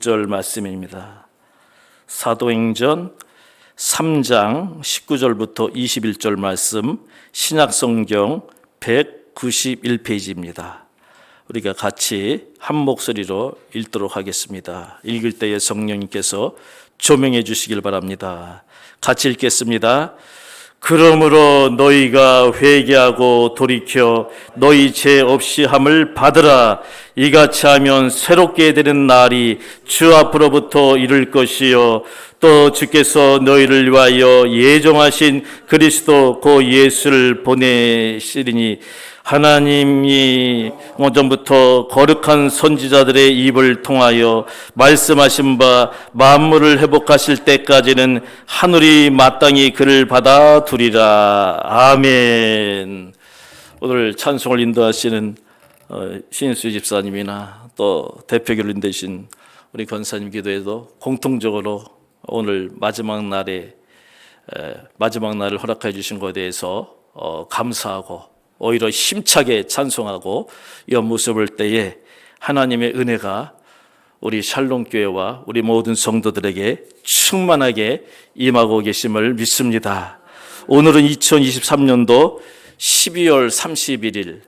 절 말씀입니다. 사도행전 3장 19절부터 21절 말씀 신약 성경 191페이지입니다. 우리가 같이 한 목소리로 읽도록 하겠습니다. 읽을 때에 성령님께서 조명해 주시길 바랍니다. 같이 읽겠습니다. 그러므로 너희가 회개하고 돌이켜 너희 죄 없이 함을 받으라. 이같이 하면 새롭게 되는 날이 주 앞으로부터 이룰 것이요. 또 주께서 너희를 위하여 예정하신 그리스도 고 예수를 보내시리니 하나님이 오전부터 거룩한 선지자들의 입을 통하여 말씀하신 바 만물을 회복하실 때까지는 하늘이 마땅히 그를 받아두리라. 아멘. 오늘 찬송을 인도하시는 어, 신수 집사님이나 또 대표교를 인도하신 우리 권사님 기도에도 공통적으로 오늘 마지막 날에 에, 마지막 날을 허락해 주신 것에 대해서 어, 감사하고 오히려 힘차게 찬송하고 이 모습을 때에 하나님의 은혜가 우리 샬롬 교회와 우리 모든 성도들에게 충만하게 임하고 계심을 믿습니다. 오늘은 2023년도 12월 31일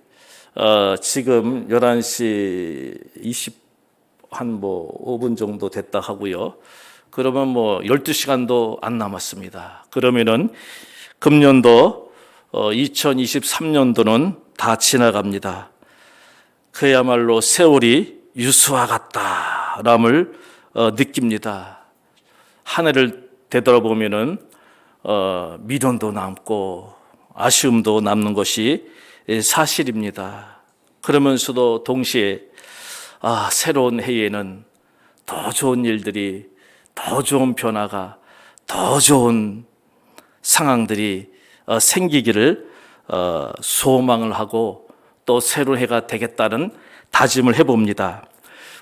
어, 지금 11시 20 한뭐 5분 정도 됐다 하고요. 그러면 뭐 12시간도 안 남았습니다. 그러면은 금년도 어, 2023년도는 다 지나갑니다. 그야말로 세월이 유수와 같다람을 어, 느낍니다. 한 해를 되돌아보면은 어, 미련도 남고 아쉬움도 남는 것이 사실입니다. 그러면서도 동시에 아, 새로운 해에는 더 좋은 일들이 더 좋은 변화가 더 좋은 상황들이 어, 생기기를 어, 소망을 하고 또 새로운 해가 되겠다는 다짐을 해봅니다.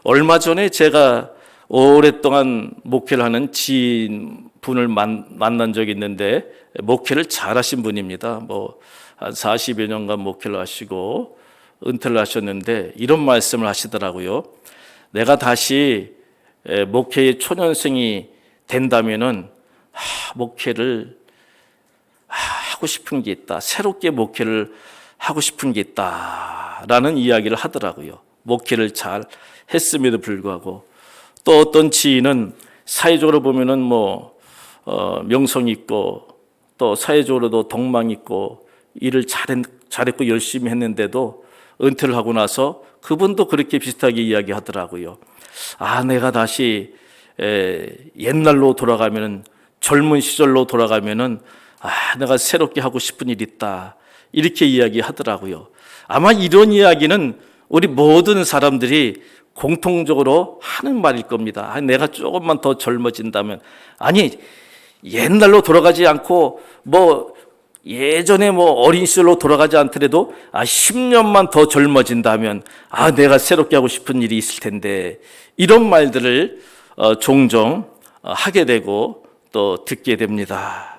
얼마 전에 제가 오랫동안 목회를 하는 지인 분을 만, 만난 적이 있는데 목회를 잘하신 분입니다. 뭐 한 40여 년간 목회를 하시고 은퇴를 하셨는데 이런 말씀을 하시더라고요. 내가 다시 목회의 초년생이 된다면은 하, 목회를 하고 싶은 게 있다. 새롭게 목회를 하고 싶은 게 있다 라는 이야기를 하더라고요. 목회를 잘 했음에도 불구하고 또 어떤 지인은 사회적으로 보면은 뭐 어, 명성 있고 또 사회적으로도 덕망 있고 일을 잘했, 잘했고 열심히 했는데도 은퇴를 하고 나서 그분도 그렇게 비슷하게 이야기하더라고요. 아, 내가 다시 에, 옛날로 돌아가면은 젊은 시절로 돌아가면은 아, 내가 새롭게 하고 싶은 일이 있다. 이렇게 이야기하더라고요. 아마 이런 이야기는 우리 모든 사람들이 공통적으로 하는 말일 겁니다. 아, 내가 조금만 더 젊어진다면 아니 옛날로 돌아가지 않고 뭐 예전에 뭐 어린 시절로 돌아가지 않더라도 아 10년만 더 젊어진다면 아 내가 새롭게 하고 싶은 일이 있을 텐데 이런 말들을 어, 종종 어, 하게 되고 또 듣게 됩니다.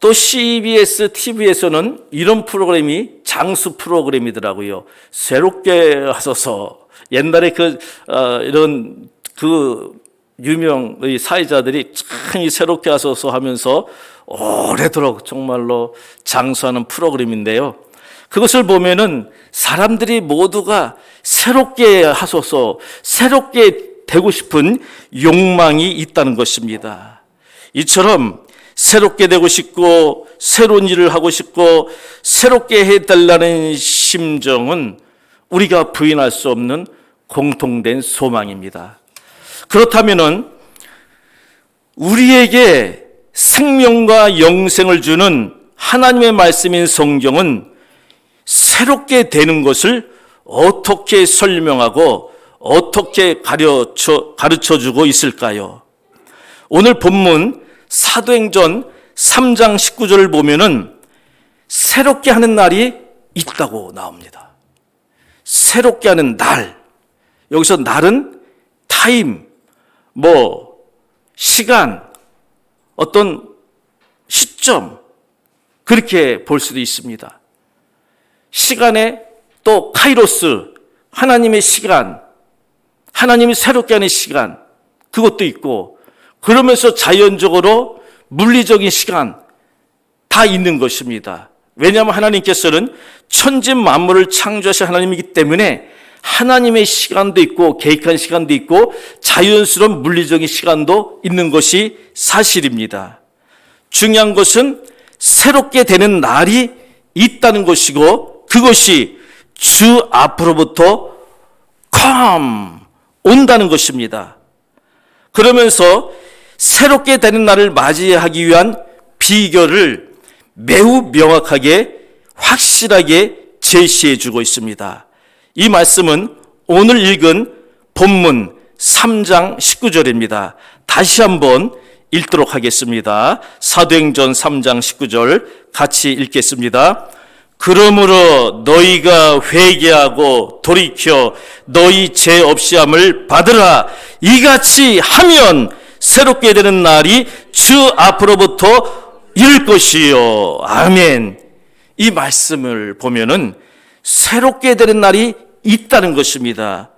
또 CBS TV에서는 이런 프로그램이 장수 프로그램이더라고요. 새롭게 하소서 옛날에 그 어, 이런 그 유명 사회자들이 참 새롭게 하소서 하면서 오래도록 정말로 장수하는 프로그램인데요. 그것을 보면은 사람들이 모두가 새롭게 하소서, 새롭게 되고 싶은 욕망이 있다는 것입니다. 이처럼 새롭게 되고 싶고, 새로운 일을 하고 싶고, 새롭게 해달라는 심정은 우리가 부인할 수 없는 공통된 소망입니다. 그렇다면은 우리에게 생명과 영생을 주는 하나님의 말씀인 성경은 새롭게 되는 것을 어떻게 설명하고 어떻게 가르쳐, 가르쳐 주고 있을까요? 오늘 본문 사도행전 3장 19절을 보면은 새롭게 하는 날이 있다고 나옵니다. 새롭게 하는 날. 여기서 날은 타임, 뭐, 시간, 어떤 시점, 그렇게 볼 수도 있습니다. 시간에 또 카이로스, 하나님의 시간, 하나님이 새롭게 하는 시간, 그것도 있고, 그러면서 자연적으로 물리적인 시간 다 있는 것입니다. 왜냐하면 하나님께서는 천지 만물을 창조하신 하나님이기 때문에 하나님의 시간도 있고 계획한 시간도 있고 자연스러운 물리적인 시간도 있는 것이 사실입니다. 중요한 것은 새롭게 되는 날이 있다는 것이고 그것이 주 앞으로부터 come 온다는 것입니다. 그러면서 새롭게 되는 날을 맞이하기 위한 비결을 매우 명확하게 확실하게 제시해 주고 있습니다. 이 말씀은 오늘 읽은 본문 3장 19절입니다. 다시 한번 읽도록 하겠습니다. 사도행전 3장 19절 같이 읽겠습니다. 그러므로 너희가 회개하고 돌이켜 너희 죄 없이 함을 받으라. 이같이 하면 새롭게 되는 날이 주 앞으로부터 이를 것이요. 아멘. 이 말씀을 보면은 새롭게 되는 날이 있다는 것입니다.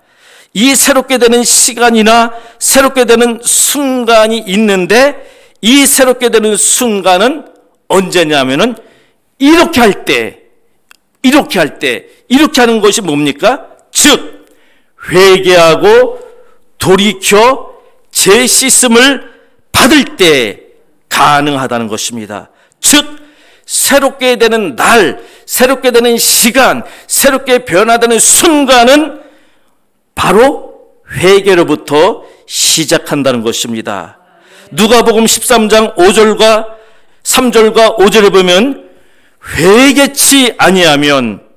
이 새롭게 되는 시간이나 새롭게 되는 순간이 있는데 이 새롭게 되는 순간은 언제냐면은 이렇게 할 때, 이렇게 할 때, 이렇게 하는 것이 뭡니까? 즉, 회개하고 돌이켜 제 씻음을 받을 때 가능하다는 것입니다. 즉, 새롭게 되는 날, 새롭게 되는 시간, 새롭게 변화되는 순간은 바로 회개로부터 시작한다는 것입니다. 누가복음 13장 5절과 3절과 5절에 보면 회개치 아니하면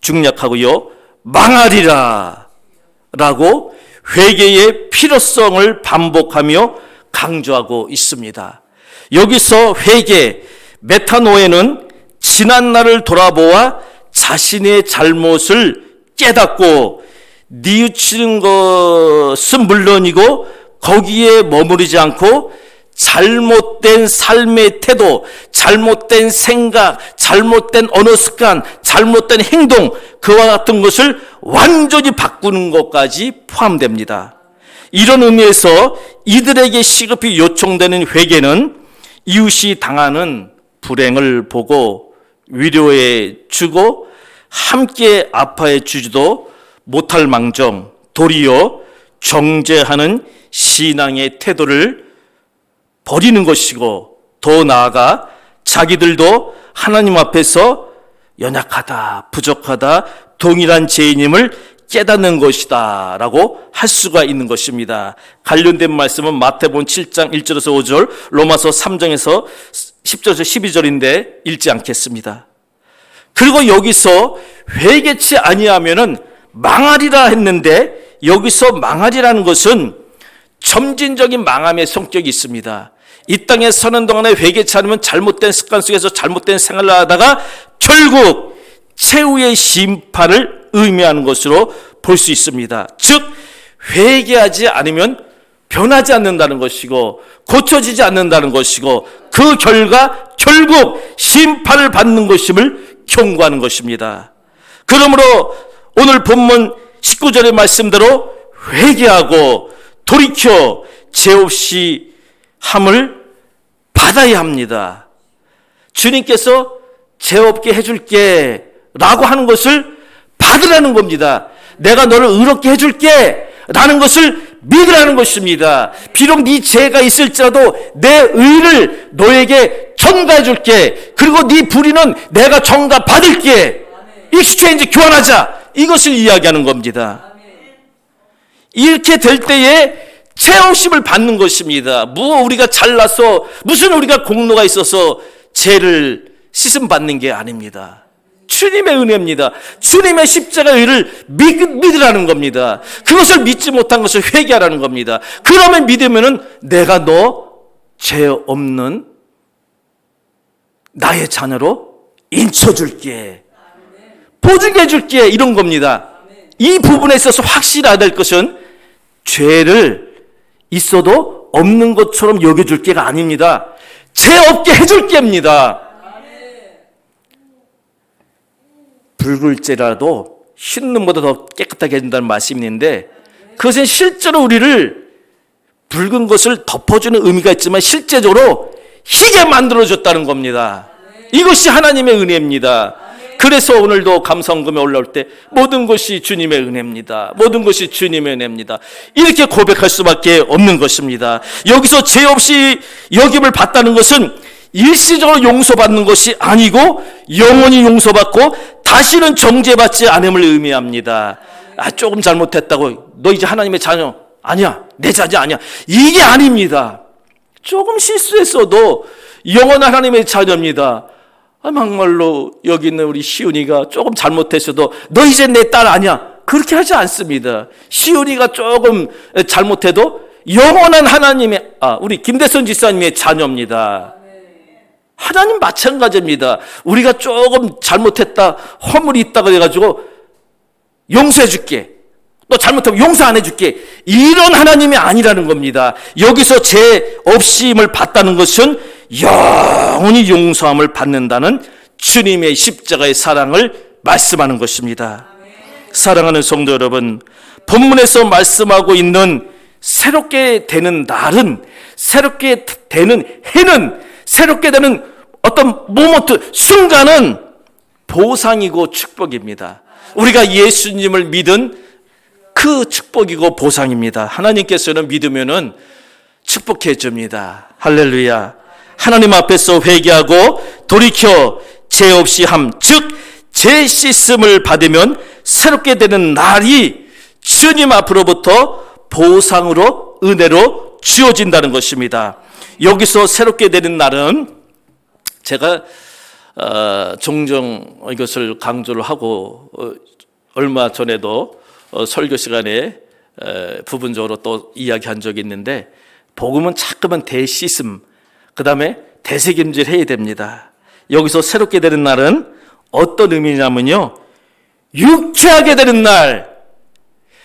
중략하고요 망하리라 라고 회개의 필요성을 반복하며 강조하고 있습니다. 여기서 회개 메타노에는 지난 날을 돌아보아 자신의 잘못을 깨닫고 뉘우치는 것은 물론이고 거기에 머무르지 않고 잘못된 삶의 태도, 잘못된 생각, 잘못된 언어 습관, 잘못된 행동, 그와 같은 것을 완전히 바꾸는 것까지 포함됩니다. 이런 의미에서 이들에게 시급히 요청되는 회개는 이웃이 당하는 불행을 보고 위로해 주고 함께 아파해 주지도 못할 망정 도리어 정죄하는 신앙의 태도를 버리는 것이고 더 나아가 자기들도 하나님 앞에서 연약하다, 부족하다, 동일한 죄인임을 깨닫는 것이다 라고 할 수가 있는 것입니다. 관련된 말씀은 마태본 7장 1절에서 5절, 로마서 3장에서 10절에서 12절인데 읽지 않겠습니다. 그리고 여기서 회개치 아니하면은 망하리라 했는데 여기서 망하리라는 것은 점진적인 망함의 성격이 있습니다. 이 땅에 서는 동안에 회개치 않으면 잘못된 습관 속에서 잘못된 생활을 하다가 결국 최후의 심판을 의미하는 것으로 볼 수 있습니다. 즉 회개하지 않으면 변하지 않는다는 것이고 고쳐지지 않는다는 것이고 그 결과 결국 심판을 받는 것임을 경고하는 것입니다. 그러므로 오늘 본문 19절의 말씀대로 회개하고 돌이켜 죄 없이 함을 받아야 합니다. 주님께서 죄 없게 해줄게 라고 하는 것을 받으라는 겁니다. 내가 너를 의롭게 해줄게 라는 것을 믿으라는 것입니다. 비록 네 죄가 있을지라도 내 의를 너에게 전가해 줄게. 그리고 네 불의는 내가 전가 받을게. 익스체인지 교환하자. 이것을 이야기하는 겁니다. 이렇게 될 때에 체험심을 받는 것입니다. 뭐 우리가 잘나서 무슨 우리가 공로가 있어서 죄를 씻음 받는 게 아닙니다. 주님의 은혜입니다. 주님의 십자가 의를 믿, 믿으라는 겁니다. 그것을 믿지 못한 것을 회개하라는 겁니다. 그러면 믿으면은 내가 너 죄 없는 나의 자녀로 인쳐줄게. 보증해 줄게. 이런 겁니다. 이 부분에 있어서 확실해야 될 것은 죄를 있어도 없는 것처럼 여겨줄 게가 아닙니다. 죄 없게 해줄 게입니다. 붉을죄라도 흰 눈보다 더 깨끗하게 해준다는 말씀이 있는데 그것은 실제로 우리를 붉은 것을 덮어주는 의미가 있지만 실제적으로 희게 만들어줬다는 겁니다. 이것이 하나님의 은혜입니다. 그래서 오늘도 감성금에 올라올 때 모든 것이 주님의 은혜입니다. 모든 것이 주님의 은혜입니다. 이렇게 고백할 수밖에 없는 것입니다. 여기서 죄 없이 여김을 받다는 것은 일시적으로 용서받는 것이 아니고 영원히 용서받고 다시는 정죄받지 않음을 의미합니다. 아, 조금 잘못했다고 너 이제 하나님의 자녀 아니야. 내 자녀 아니야. 이게 아닙니다. 조금 실수했어도 영원한 하나님의 자녀입니다. 아, 막말로 여기 있는 우리 시훈이가 조금 잘못했어도 너 이제 내 딸 아니야. 그렇게 하지 않습니다. 시훈이가 조금 잘못해도 영원한 하나님의 아, 우리 김대선 지사님의 자녀입니다. 하나님 마찬가지입니다. 우리가 조금 잘못했다, 허물이 있다 그래가지고 용서해 줄게. 너 잘못하면 용서 안 해줄게. 이런 하나님이 아니라는 겁니다. 여기서 죄 없이임을 받다는 것은 영원히 용서함을 받는다는 주님의 십자가의 사랑을 말씀하는 것입니다. 사랑하는 성도 여러분, 본문에서 말씀하고 있는 새롭게 되는 날은, 새롭게 되는 해는, 새롭게 되는 어떤 모먼트, 순간은 보상이고 축복입니다. 우리가 예수님을 믿은 그 축복이고 보상입니다. 하나님께서는 믿으면은 축복해 줍니다. 할렐루야. 하나님 앞에서 회개하고 돌이켜 죄 없이 함, 즉, 죄 씻음을 받으면 새롭게 되는 날이 주님 앞으로부터 보상으로, 은혜로 주어진다는 것입니다. 여기서 새롭게 되는 날은 제가 어, 종종 이것을 강조를 하고 어, 얼마 전에도 어, 설교 시간에 에, 부분적으로 또 이야기한 적이 있는데 복음은 자꾸만 대시슴 그 다음에 대세김질 해야 됩니다. 여기서 새롭게 되는 날은 어떤 의미냐면요. 유쾌하게 되는 날,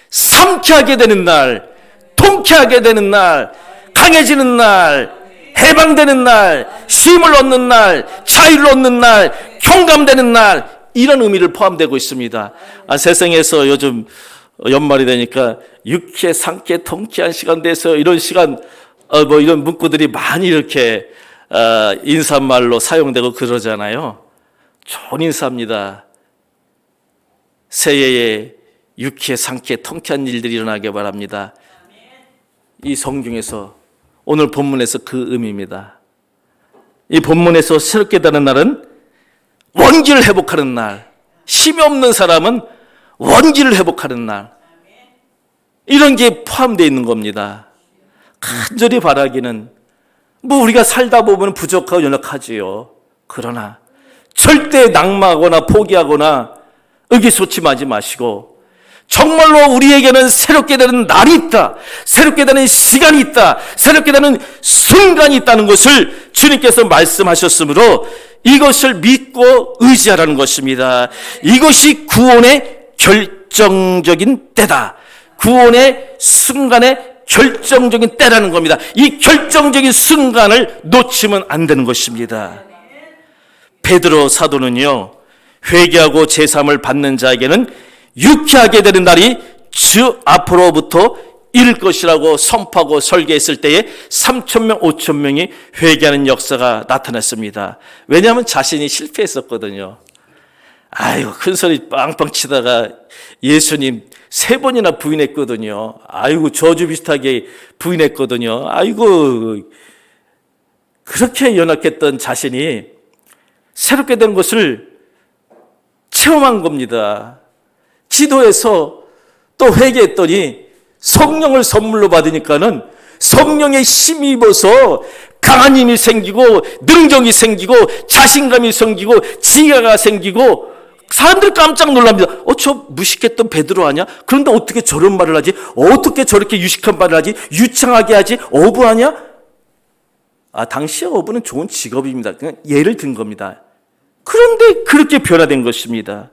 삼쾌하게 되는 날, 통쾌하게 되는 날, 강해지는 날, 해방되는 날, 쉼을 얻는 날, 자유를 얻는 날, 경감되는 날, 이런 의미를 포함되고 있습니다. 아, 세상에서 요즘 연말이 되니까 유쾌, 상쾌, 통쾌한 시간 돼서 이런 시간, 어, 뭐 이런 문구들이 많이 이렇게 어, 인사말로 사용되고 그러잖아요. 좋은 인사입니다. 새해에 유쾌, 상쾌, 통쾌한 일들이 일어나게 바랍니다. 이 성경에서 오늘 본문에서 그 의미입니다. 이 본문에서 새롭게 다는 날은 원기를 회복하는 날. 힘이 없는 사람은 원기를 회복하는 날. 이런 게 포함되어 있는 겁니다. 간절히 바라기는 뭐 우리가 살다 보면 부족하고 연약하지요. 그러나 절대 낙마하거나 포기하거나 의기소침하지 마시고 정말로 우리에게는 새롭게 되는 날이 있다. 새롭게 되는 시간이 있다. 새롭게 되는 순간이 있다는 것을 주님께서 말씀하셨으므로 이것을 믿고 의지하라는 것입니다. 이것이 구원의 결정적인 때다. 구원의 순간의 결정적인 때라는 겁니다. 이 결정적인 순간을 놓치면 안 되는 것입니다. 베드로 사도는요, 회개하고 제삼을 받는 자에게는 유쾌하게 되는 날이 주 앞으로부터 일 것이라고 선포하고 설계했을 때에 3천 명, 5천 명이 회개하는 역사가 나타났습니다. 왜냐하면 자신이 실패했었거든요. 아이고 큰 소리 빵빵 치다가 예수님 세 번이나 부인했거든요. 아이고 저주 비슷하게 부인했거든요. 아이고 그렇게 연약했던 자신이 새롭게 된 것을 체험한 겁니다. 기도해서 또 회개했더니 성령을 선물로 받으니까는 성령의 힘이 입어서 강한 힘이 생기고 능력이 생기고 자신감이 생기고 지혜가 생기고 사람들 깜짝 놀랍니다. 어, 저 무식했던 베드로 아니야? 그런데 어떻게 저런 말을 하지? 어떻게 저렇게 유식한 말을 하지? 유창하게 하지? 어부하냐? 아, 당시에 어부는 좋은 직업입니다. 그냥 예를 든 겁니다. 그런데 그렇게 변화된 것입니다.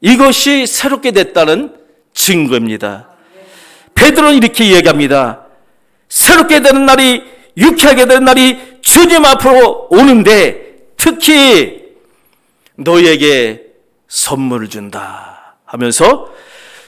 이것이 새롭게 됐다는 증거입니다. 베드로는 이렇게 이야기합니다. 새롭게 되는 날이 유쾌하게 되는 날이 주님 앞으로 오는데 특히 너에게 선물을 준다 하면서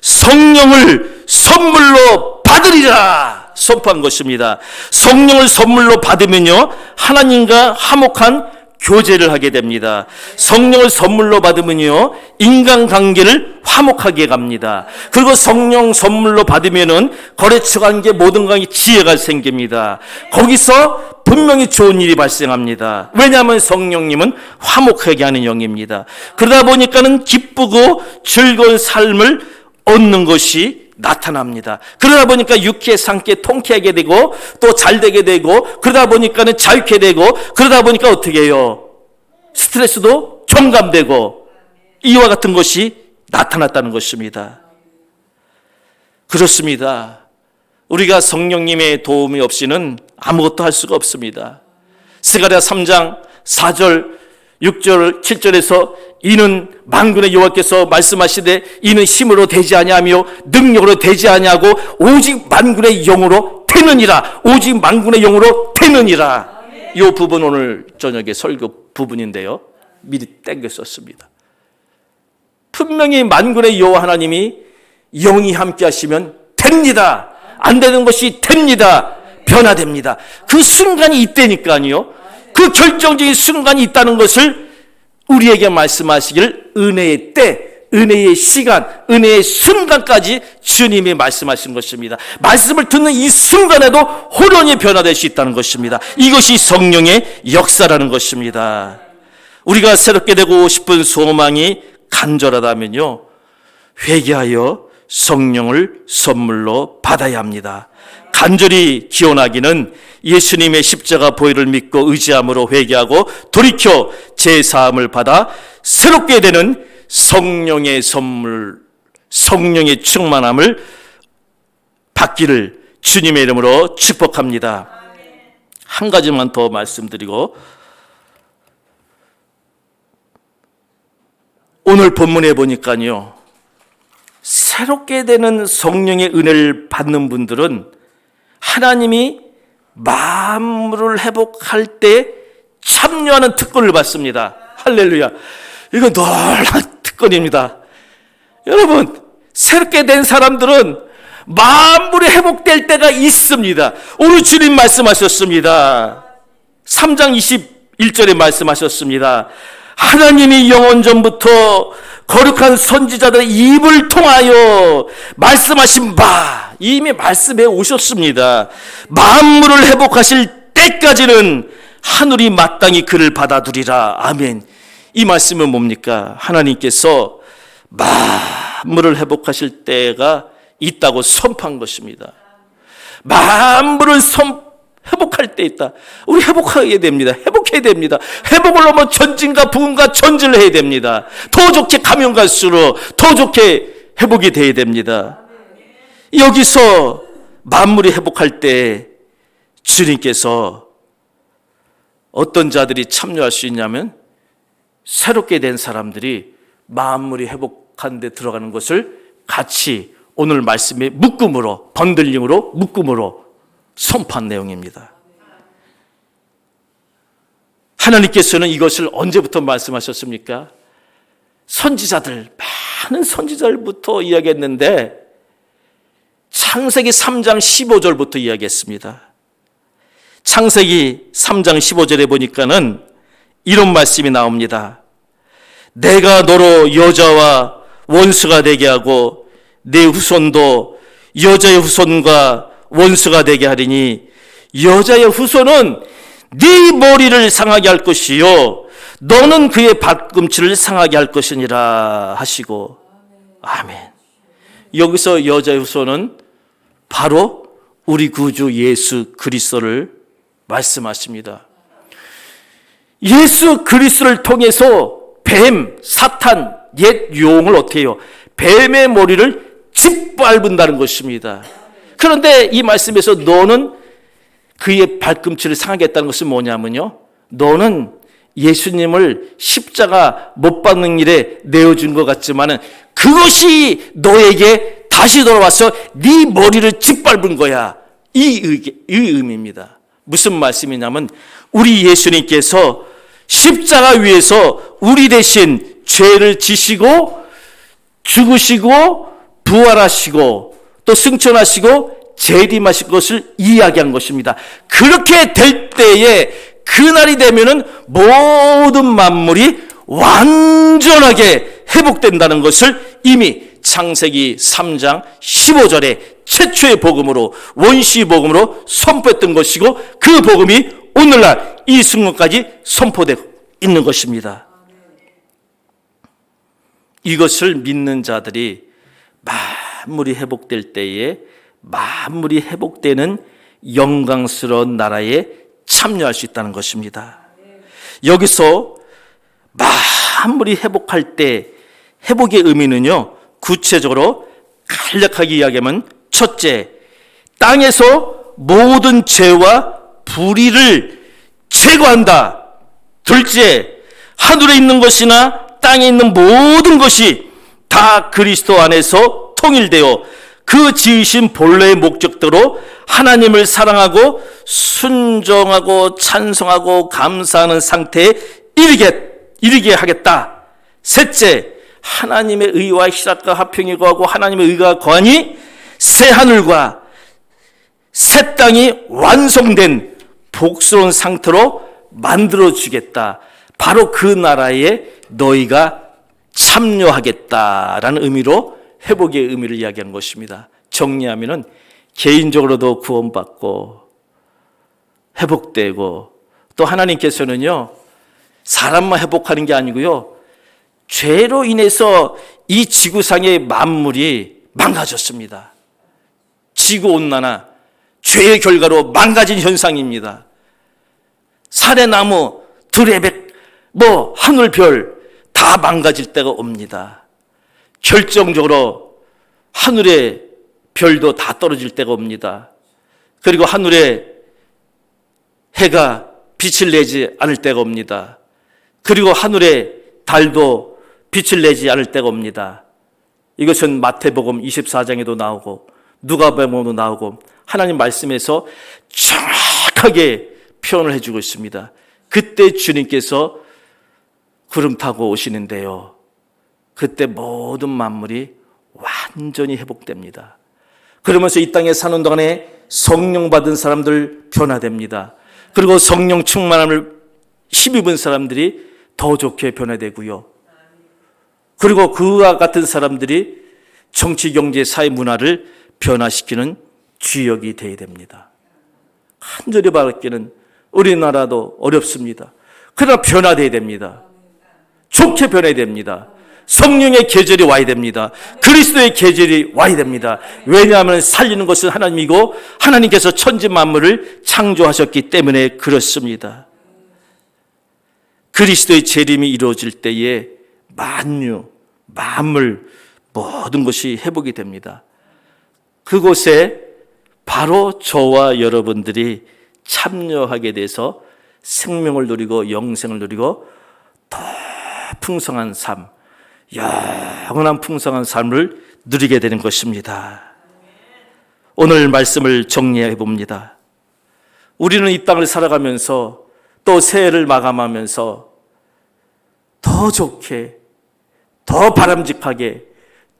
성령을 선물로 받으리라 선포한 것입니다. 성령을 선물로 받으면요 하나님과 화목한 교제를 하게 됩니다. 성령을 선물로 받으면요 인간 관계를 화목하게 갑니다. 그리고 성령 선물로 받으면은 거래처 관계 모든 관계 지혜가 생깁니다. 거기서 분명히 좋은 일이 발생합니다. 왜냐하면 성령님은 화목하게 하는 영입니다. 그러다 보니까는 기쁘고 즐거운 삶을 얻는 것이 나타납니다. 그러다 보니까 유쾌, 상쾌, 통쾌하게 되고 또 잘 되게 되고 그러다 보니까는 자유케 되고 그러다 보니까 어떻게 해요? 스트레스도 정감되고 이와 같은 것이 나타났다는 것입니다. 그렇습니다. 우리가 성령님의 도움이 없이는 아무것도 할 수가 없습니다. 스가랴 3장 4절 6절 7절에서 이는 만군의 여호와께서 말씀하시되 이는 힘으로 되지 아니하며 능력으로 되지 아니하고 오직 만군의 영으로 되느니라. 오직 만군의 영으로 되느니라. 이 부분 오늘 저녁에 설교 부분인데요. 미리 땡겨 썼습니다. 분명히 만군의 여호와 하나님이 영이 함께 하시면 됩니다. 안 되는 것이 됩니다. 변화됩니다. 그 순간이 이때니까요 그 결정적인 순간이 있다는 것을 우리에게 말씀하시길 은혜의 때, 은혜의 시간, 은혜의 순간까지 주님이 말씀하신 것입니다. 말씀을 듣는 이 순간에도 혼론이 변화될 수 있다는 것입니다. 이것이 성령의 역사라는 것입니다. 우리가 새롭게 되고 싶은 소망이 간절하다면요. 회개하여 성령을 선물로 받아야 합니다. 간절히 기원하기는 예수님의 십자가 보혈을 믿고 의지함으로 회개하고 돌이켜 제 사함을 받아 새롭게 되는 성령의 선물, 성령의 충만함을 받기를 주님의 이름으로 축복합니다. 한 가지만 더 말씀드리고 오늘 본문에 보니까요. 새롭게 되는 성령의 은혜를 받는 분들은 하나님이 마음을 회복할 때 참여하는 특권을 받습니다. 할렐루야. 이거 놀라운 특권입니다. 여러분, 새롭게 된 사람들은 마음물이 회복될 때가 있습니다. 오늘 주님 말씀하셨습니다. 3장 21절에 말씀하셨습니다. 하나님이 영원 전부터 거룩한 선지자들의 입을 통하여 말씀하신 바 이미 말씀해 오셨습니다. 만물을 회복하실 때까지는 하늘이 마땅히 그를 받아두리라. 아멘. 이 말씀은 뭡니까? 하나님께서 만물을 회복하실 때가 있다고 선포한 것입니다. 만물을 선, 회복할 때 있다. 우리 회복하게 됩니다. 회복해야 됩니다. 회복을 하면 전진과 부흥과 전진을 해야 됩니다. 더 좋게 가면 갈수록 더 좋게 회복이 돼야 됩니다. 여기서 만물이 회복할 때 주님께서 어떤 자들이 참여할 수 있냐면 새롭게 된 사람들이 만물이 회복하는 데 들어가는 것을 같이 오늘 말씀의 묶음으로 번들림으로 묶음으로 선포한 내용입니다. 하나님께서는 이것을 언제부터 말씀하셨습니까? 선지자들, 많은 선지자들부터 이야기했는데 창세기 3장 15절부터 이야기했습니다. 창세기 3장 15절에 보니까는 이런 말씀이 나옵니다. 내가 너로 여자와 원수가 되게 하고 내 후손도 여자의 후손과 원수가 되게 하리니 여자의 후손은 네 머리를 상하게 할 것이요 너는 그의 발꿈치를 상하게 할 것이니라 하시고 아멘. 여기서 여자의 후손은 바로 우리 구주 예수 그리스도를 말씀하십니다. 예수 그리스도를 통해서 뱀, 사탄, 옛 용을 어떻게 해요? 뱀의 머리를 짓밟은다는 것입니다. 그런데 이 말씀에서 너는 그의 발꿈치를 상하겠다는 것은 뭐냐면요. 너는 예수님을 십자가 못 박는 일에 내어준 것 같지만은 그것이 너에게 다시 돌아와서 네 머리를 짓밟은 거야. 이, 의, 이 의미입니다. 무슨 말씀이냐면 우리 예수님께서 십자가 위에서 우리 대신 죄를 지시고 죽으시고 부활하시고 또 승천하시고 재림하실 것을 이야기한 것입니다. 그렇게 될 때에 그날이 되면은 모든 만물이 완전하게 회복된다는 것을 이미 창세기 3장 15절에 최초의 복음으로 원시 복음으로 선포했던 것이고 그 복음이 오늘날 이 순간까지 선포되고 있는 것입니다. 이것을 믿는 자들이 만물이 회복될 때에 만물이 회복되는 영광스러운 나라에 참여할 수 있다는 것입니다. 여기서 만물이 회복할 때 회복의 의미는요, 구체적으로 간략하게 이야기하면 첫째, 땅에서 모든 죄와 불의를 제거한다. 둘째, 하늘에 있는 것이나 땅에 있는 모든 것이 다 그리스도 안에서 통일되어 그 지으신 본래의 목적대로 하나님을 사랑하고 순종하고 찬송하고 감사하는 상태에 이르게, 이르게 하겠다. 셋째, 하나님의 의와 희락과 화평이 거하고 하나님의 의가 거하니 새 하늘과 새 땅이 완성된 복스러운 상태로 만들어 주겠다. 바로 그 나라에 너희가 참여하겠다라는 의미로 회복의 의미를 이야기한 것입니다. 정리하면은 개인적으로도 구원받고 회복되고 또 하나님께서는요 사람만 회복하는 게 아니고요 죄로 인해서 이 지구상의 만물이 망가졌습니다. 지구 온난화 죄의 결과로 망가진 현상입니다. 사례나무, 드레백, 뭐 하늘별 다 망가질 때가 옵니다. 결정적으로 하늘의 별도 다 떨어질 때가 옵니다. 그리고 하늘에 해가 빛을 내지 않을 때가 옵니다. 그리고 하늘에 달도 빛을 내지 않을 때가 옵니다. 이것은 마태복음 24장에도 나오고 누가복음에도 나오고 하나님 말씀에서 정확하게 표현을 해주고 있습니다. 그때 주님께서 구름 타고 오시는데요. 그때 모든 만물이 완전히 회복됩니다. 그러면서 이 땅에 사는 동안에 성령 받은 사람들 변화됩니다. 그리고 성령 충만함을 힘입은 사람들이 더 좋게 변화되고요. 그리고 그와 같은 사람들이 정치, 경제, 사회, 문화를 변화시키는 주역이 되어야 됩니다. 한절이 받기는 우리나라도 어렵습니다. 그러나 변화되어야 됩니다. 좋게 변해야 됩니다. 성령의 계절이 와야 됩니다. 그리스도의 계절이 와야 됩니다. 왜냐하면 살리는 것은 하나님이고 하나님께서 천지 만물을 창조하셨기 때문에 그렇습니다. 그리스도의 재림이 이루어질 때에 만유, 만물 모든 것이 회복이 됩니다. 그곳에 바로 저와 여러분들이 참여하게 돼서 생명을 누리고 영생을 누리고 더 풍성한 삶, 영원한 풍성한 삶을 누리게 되는 것입니다. 오늘 말씀을 정리해 봅니다. 우리는 이 땅을 살아가면서 또 새해를 마감하면서 더 좋게, 더 바람직하게,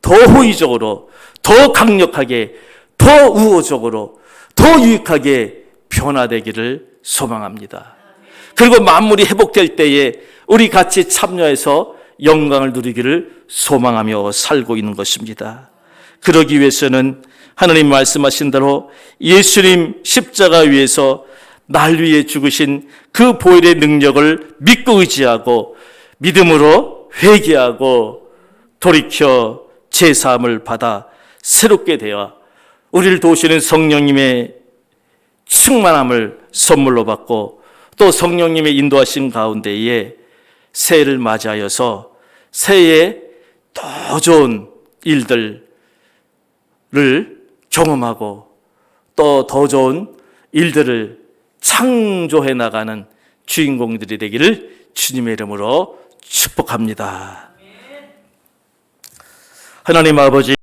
더 호의적으로, 더 강력하게, 더 우호적으로, 더 유익하게 변화되기를 소망합니다. 그리고 만물이 회복될 때에 우리 같이 참여해서 영광을 누리기를 소망하며 살고 있는 것입니다. 그러기 위해서는 하나님 말씀하신 대로 예수님 십자가 위에서 날 위해 죽으신 그 보혈의 능력을 믿고 의지하고 믿음으로 회개하고 돌이켜 제사함을 받아 새롭게 되어 우리를 도우시는 성령님의 충만함을 선물로 받고 또 성령님의 인도하신 가운데에 새해를 맞이하여서 새해에 더 좋은 일들을 경험하고 또 더 좋은 일들을 창조해 나가는 주인공들이 되기를 주님의 이름으로 축복합니다. 하나님 아버지